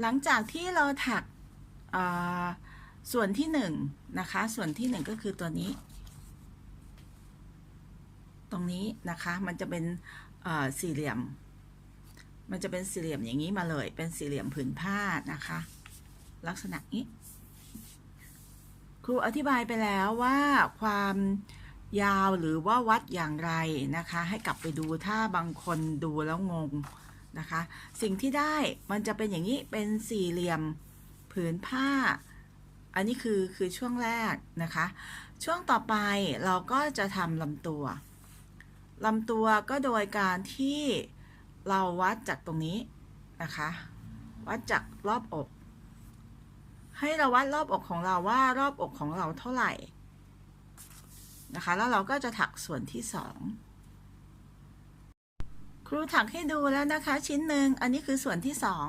หลังจากที่เราถักส่วนที่หนึ่งนะคะ ส่วนที่หนึ่งก็คือตัวนี้ ตรงนี้นะคะ มันจะเป็นสี่เหลี่ยม มันจะเป็นสี่เหลี่ยมอย่างนี้มาเลย เป็นสี่เหลี่ยมผืนผ้านะคะ ลักษณะนี้ ครูอธิบายไปแล้วว่าความยาวหรือว่าวัดอย่างไรนะคะ ให้กลับไปดูถ้าบางคนดูแล้วงง นะคะ สิ่งที่ได้มันจะเป็นอย่างนี้เป็นสี่เหลี่ยมผืนผ้า อันนี้คือคือช่วงแรกนะคะ ช่วงต่อไปเราก็จะทำลำตัวลำตัวก็โดยการที่เราวัดจากตรงนี้นะคะ วัดจากรอบอก ให้เราวัดรอบอกของเราว่ารอบอกของเราเท่าไหร่นะคะ แล้วเราก็จะถักส่วนที่สอง รูถักให้ดูแล้วนะคะ ชิ้นหนึ่งอันนี้คือส่วนที่สอง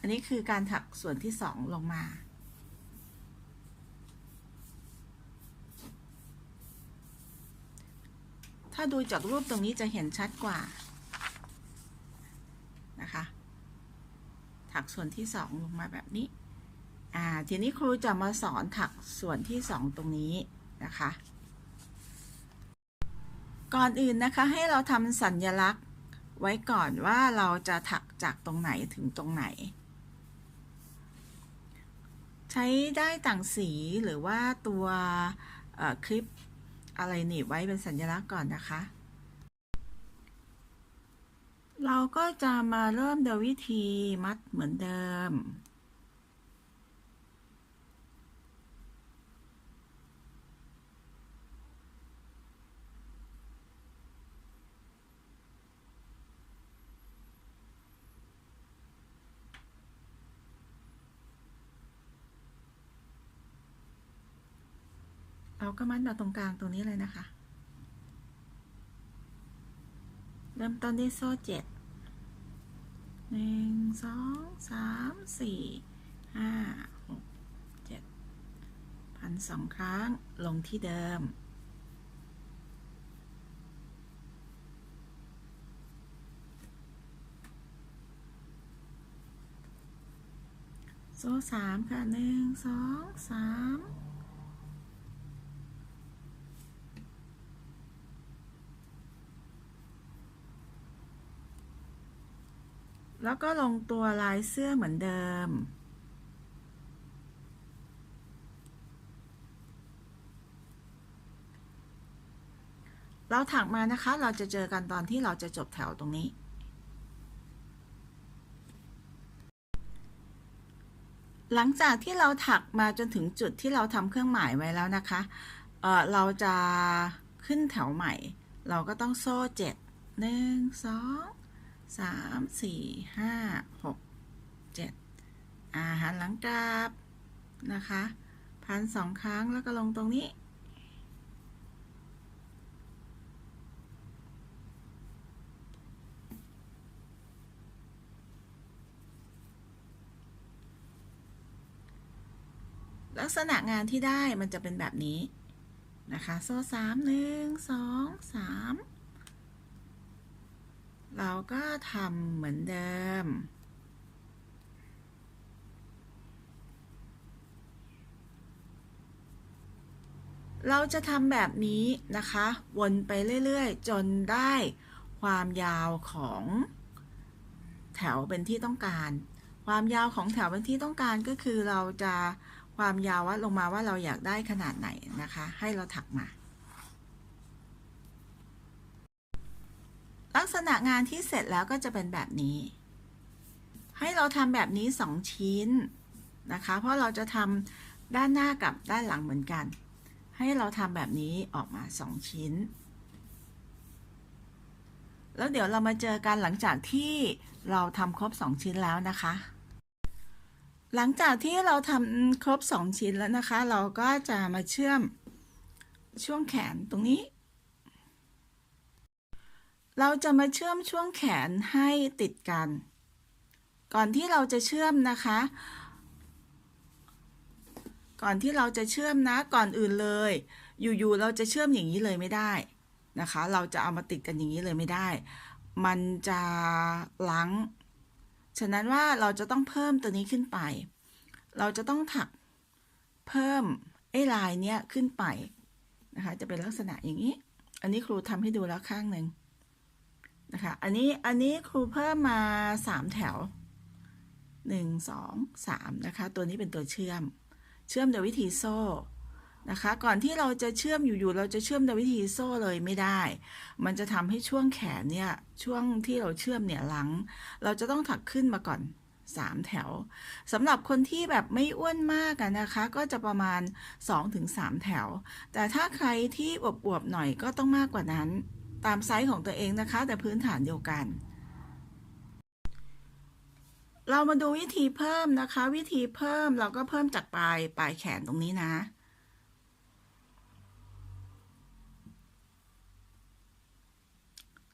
อันนี้คือการถักส่วนที่สองลงมา ถ้าดูจากรูปตรงนี้จะเห็นชัดกว่านะคะ ถักส่วนที่สองลงมาแบบนี้ อ่าทีนี้ครูจะมาสอนถักส่วนที่สองตรงนี้นะคะ ก่อนอื่นนะคะให้เราทำสัญญลักษณ์ไว้ก่อนว่าเราจะถักจากตรงไหนถึงตรงไหน ใช้ได้ต่างสีหรือว่าตัวคลิปอะไรหนีบไว้เป็นสัญลักษณ์ก่อนนะคะ เราก็จะมาเริ่มโดยวิธีมัดเหมือนเดิม ก็มัดมาตรงกลางตรงนี้เลยนะคะ เริ่มต้นที่โซ่เจ็ดหนึ่งสองสามสี่ห้าหกเจ็ดพันสองครั้งลงที่เดิมโซ่สามค่ะหนึ่งสองสาม แล้วก็ลงตัวลายเสื้อเหมือนเดิม เราถักมานะคะ เราจะเจอกันตอนที่เราจะจบแถวตรงนี้ หลังจากที่เราถักมาจนถึงจุดที่เราทำเครื่องหมายไว้แล้วนะคะเอ่อเราจะขึ้นแถวใหม่ เราก็ต้องโซ่เจ็ดหนึ่งสอง สามสี่ห้าหกเจ็ดอาหันหลังกลับนะคะพันสองครั้งแล้วก็ลงตรงนี้ ลักษณะงานที่ได้มันจะเป็นแบบนี้นะคะ โซ่สามหนึ่งสองสาม เราก็ทำเหมือนเดิม เราจะทำแบบนี้นะคะ วนไปเรื่อย ๆ จนได้ความยาวของแถวเป็นที่ต้องการ ความยาวของแถวเป็นที่ต้องการก็คือเราจะความยาววัดลงมาว่าเราอยากได้ขนาดไหนนะคะ ให้เราถักมา ลักษณะงานที่เสร็จแล้วก็จะเป็นแบบนี้ ให้เราทำแบบนี้สองชิ้นนะคะ เพราะเราจะทำด้านหน้ากับด้านหลังเหมือนกัน ให้เราทำแบบนี้ออกมาสองชิ้น แล้วเดี๋ยวเรามาเจอกันหลังจากที่เราทำครบสองชิ้นแล้วนะคะ หลังจากที่เราทำครบสองชิ้นแล้วนะคะ เราก็จะมาเชื่อมช่วงแขนตรงนี้ เราจะมาเชื่อมช่วงแขนให้ติดกัน ก่อนที่เราจะเชื่อมนะคะ ก่อนที่เราจะเชื่อมนะก่อนอื่นเลย อยู่ๆเราจะเชื่อมอย่างนี้เลยไม่ได้นะคะ เราจะเอามาติดกันอย่างนี้เลยไม่ได้ มันจะลังฉะนั้นว่าเราจะต้องเพิ่มตัวนี้ขึ้นไป เราจะต้องถักเพิ่มไอ้ลายเนี้ยขึ้นไปนะคะ จะเป็นลักษณะอย่างนี้ อันนี้ครูทำให้ดูแล้วข้างหนึ่ง นะคะอันนี้อันนี้ครูเพิ่มมาสามแถวหนึ่งสองสามนะคะตัวนี้เป็นตัวเชื่อม เชื่อมโดยวิธีโซ่นะคะก่อนที่เราจะเชื่อมอยู่ๆเราจะเชื่อมโดยวิธีโซ่เลยไม่ได้ มันจะทำให้ช่วงแขนเนี่ยช่วงที่เราเชื่อมเนี่ยหลัง เราจะต้องถักขึ้นมาก่อน 3 แถวสำหรับคนที่แบบไม่อ้วนมากนะคะ ก็จะประมาณ 2-3 แถว แต่ถ้าใครที่อวบๆหน่อยก็ต้องมากกว่านั้น ตามไซส์ของตัวเองนะคะ แต่พื้นฐานเดียวกัน เรามาดูวิธีเพิ่มนะคะ วิธีเพิ่มเราก็เพิ่มจากปลายปลายแขนตรงนี้นะ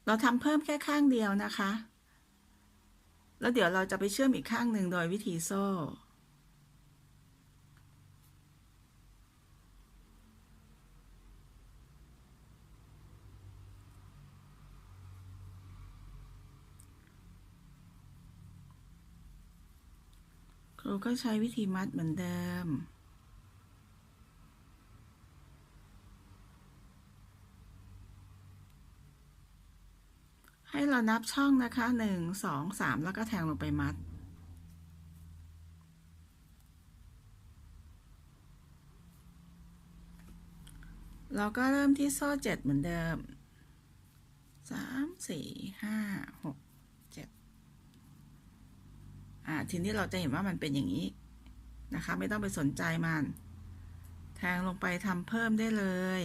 เราทำเพิ่มแค่ข้างเดียวนะคะ แล้วเดี๋ยวเราจะไปเชื่อมอีกข้างหนึ่งโดยวิธีโซ่ ครูก็ใช้วิธีมัดเหมือนเดิม ให้เรานับช่องนะคะหนึ่งสองสามแล้วก็แทงลงไปมัดเราก็เริ่มที่โซ่เจ็ดเหมือนเดิมสามสี่ห้าหกเจ็ดอ่า ทีนี้เราจะเห็นว่ามันเป็นอย่างนี้นะคะ ไม่ต้องไปสนใจมัน แทงลงไปทำเพิ่มได้เลย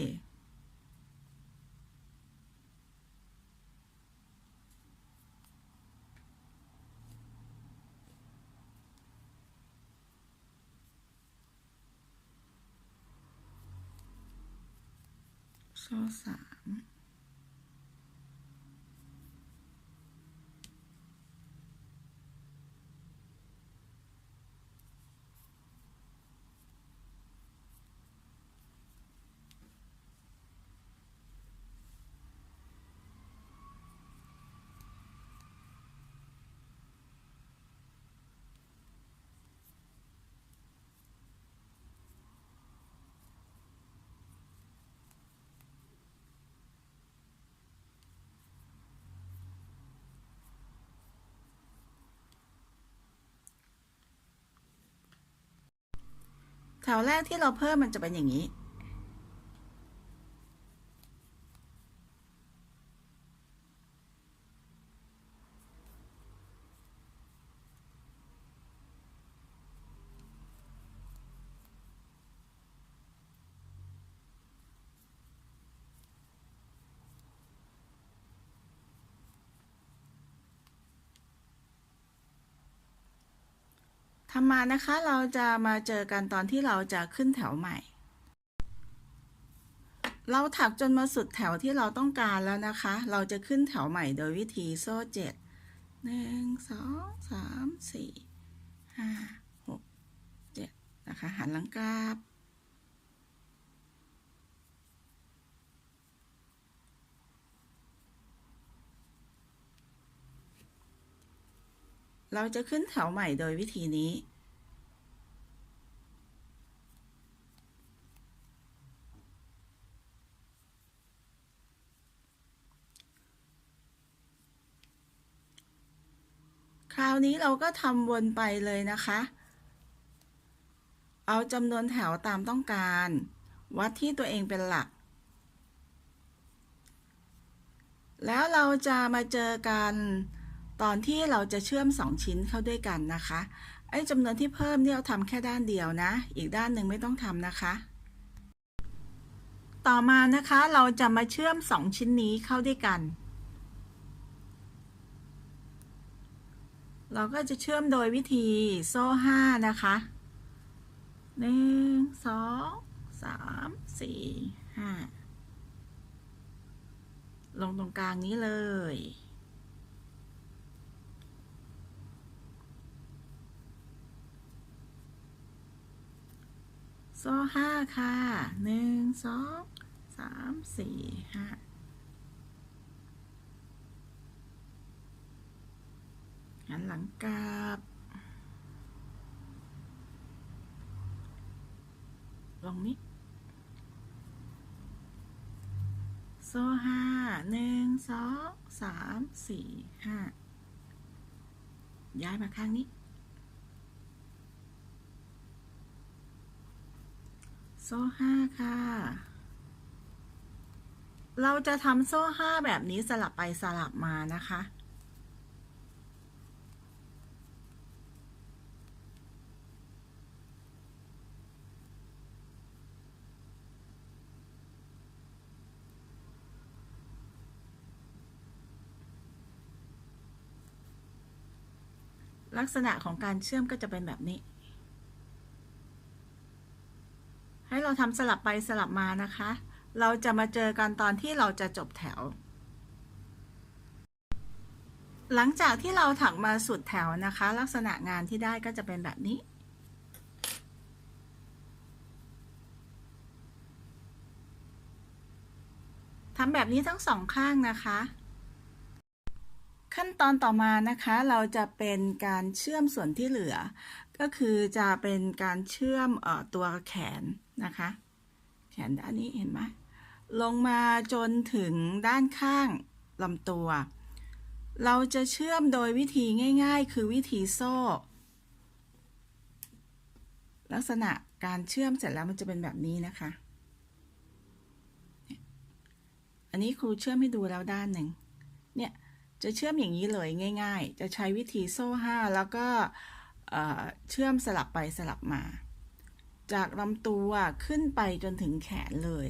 โซ่สาม แถวแรกที่เราเพิ่มมันจะเป็นอย่างนี้ ทำมานะคะเราจะมาเจอกันตอนที่เราจะขึ้นแถวใหม่ เราถักจนมาสุดแถวที่เราต้องการแล้วนะคะ เราจะขึ้นแถวใหม่โดยวิธีโซ่เจ็ดหนึ่งสองสามสี่ห้าหกเจ็ดนะคะหันหลังกลับเราจะขึ้นแถวใหม่โดยวิธีนี้าวนี้เราก็ทำวนไปเลยนะคะ เอาจำนวนแถวตามต้องการ วัดที่ตัวเองเป็นหลัก แล้วเราจะมาเจอกันตอนที่เราจะเชื่อมสองชิ้นเข้าด้วยกันนะคะ ไอ้จำนวนที่เพิ่มเนี่ยเราทำแค่ด้านเดียวนะ อีกด้านหนึ่งไม่ต้องทำนะคะ ต่อมานะคะเราจะมาเชื่อมสองชิ้นนี้เข้าด้วยกัน เราก็จะเชื่อมโดยวิธีโซ่ห้านะคะหนึ่งสองสามสี่ห้าลงตรงกลางนี้เลย โซ่ห้าค่ะหนึ่งสองสามสี่ห้า หันหลังกลับลงนี้โซ่ห้าหนึ่งสองสามสี่ห้าย้ายมาข้างนี้ โซ่ห้าค่ะ เราจะทำโซ่ห้าแบบนี้สลับไปสลับมานะคะ ลักษณะของการเชื่อมก็จะเป็นแบบนี้ ให้เราทำสลับไปสลับมานะคะ เราจะมาเจอกันตอนที่เราจะจบแถว หลังจากที่เราถักมาสุดแถวนะคะ ลักษณะงานที่ได้ก็จะเป็นแบบนี้ทำแบบนี้ทั้งสองข้างนะคะ ขั้นตอนต่อมานะคะเราจะเป็นการเชื่อมส่วนที่เหลือ ก็คือจะเป็นการเชื่อมออตัวแขนนะคะ แขนด้านนี้เห็นไหมลงมาจนถึงด้านข้างลำตัว เราจะเชื่อมโดยวิธีง่าย ๆ คือวิธีโซ่ ลักษณะการเชื่อมเสร็จแล้วมันจะเป็นแบบนี้นะคะ อันนี้ครูเชื่อมให้ดูแล้วด้านหนึ่งเนี่ย จะเชื่อมอย่างนี้เลยง่าย ๆ จะใช้วิธีโซ่ห้าแล้วก็เชื่อมสลับไปสลับมา จากลำตัวขึ้นไปจนถึงแขนเลย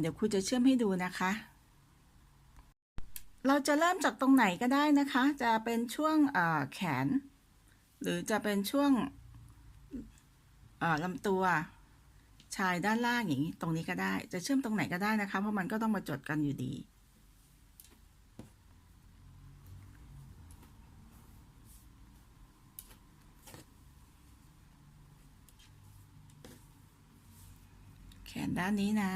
เดี๋ยวครูจะเชื่อมให้ดูนะคะ เราจะเริ่มจากตรงไหนก็ได้นะคะ จะเป็นช่วงแขน หรือจะเป็นช่วงลำตัวชายด้านล่างอย่างนี้ ตรงนี้ก็ได้ จะเชื่อมตรงไหนก็ได้นะคะ เพราะมันก็ต้องมาจดกันอยู่ดี ด้านนี้นะ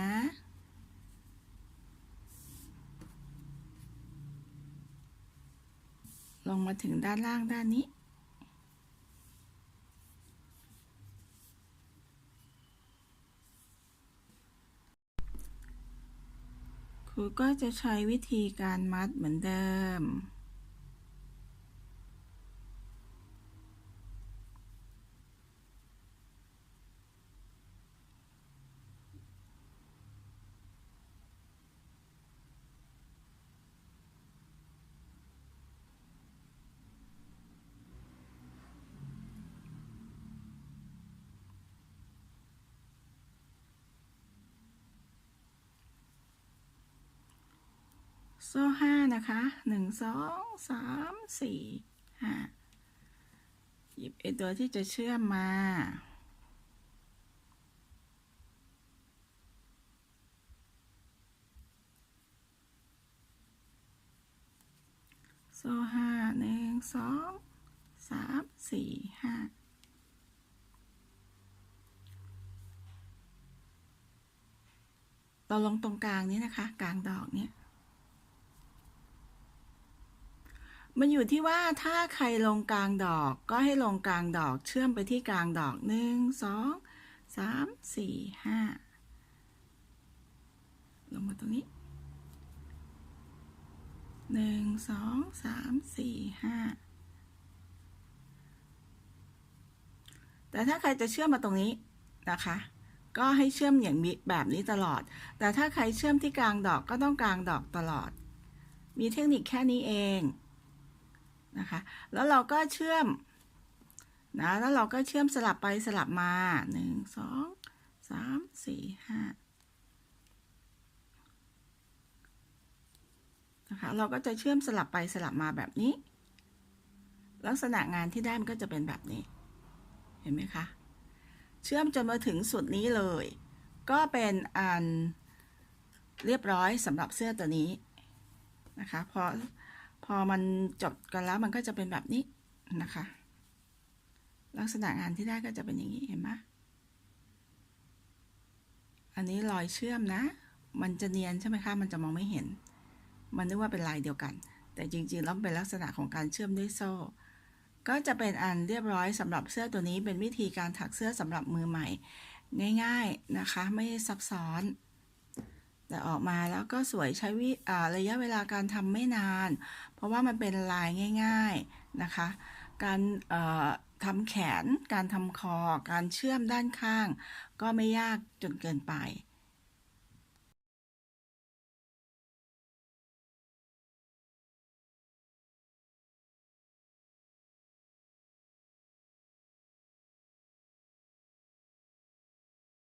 ลงมาถึงด้านล่างด้านนี้ ครูก็จะใช้วิธีการมัดเหมือนเดิม โซ่ห้านะคะหนึ่งสองสามสี่ห้าหยิบไอตัวที่จะเชื่อมมา โซ่ห้าหนึ่งสองสามสี่ห้าเราลงตรงกลางนี้นะคะ กลางดอกเนี่ย มันอยู่ที่ว่าถ้าใครลงกลางดอกก็ให้ลงกลางดอกเชื่อมไปที่กลางดอกหนึ่งสองสามสี่ห้าลงมาตรงนี้หนึ่งสองสามสี่ห้าแต่ถ้าใครจะเชื่อมมาตรงนี้นะคะ ก็ให้เชื่อมอย่างแบบนี้ตลอด แต่ถ้าใครเชื่อมที่กลางดอกก็ต้องกลางดอกตลอด มีเทคนิคแค่นี้เอง นะคะ แล้วเราก็เชื่อมนะ แล้วเราก็เชื่อมสลับไปสลับมาหนึ่งสองสามสี่ห้านะคะ เราก็จะเชื่อมสลับไปสลับมาแบบนี้ ลักษณะงานที่ได้มันก็จะเป็นแบบนี้ เห็นไหมคะ เชื่อมจนมาถึงสุดนี้เลย ก็เป็นอันเรียบร้อยสำหรับเสื้อตัวนี้นะคะ พอ พอมันจบกันแล้วมันก็จะเป็นแบบนี้นะคะ ลักษณะงานที่ได้ก็จะเป็นอย่างนี้เห็นไหมอันนี้รอยเชื่อมนะ มันจะเนียนใช่ไหมคะ มันจะมองไม่เห็น มันนึกว่าเป็นลายเดียวกัน แต่จริงๆแล้วเป็นลักษณะของการเชื่อมด้วยโซ่ ก็จะเป็นอันเรียบร้อยสำหรับเสื้อตัวนี้เป็นวิธีการถักเสื้อสำหรับมือใหม่ ง่าย ๆนะคะ ไม่ซับซ้อน แต่ออกมาแล้วก็สวยใช้วิอ่าระยะเวลาการทำไม่นาน เพราะว่ามันเป็นลายง่าย ๆนะคะ การเอ่อทำแขน การทำคอ การเชื่อมด้านข้าง ก็ไม่ยากจนเกินไป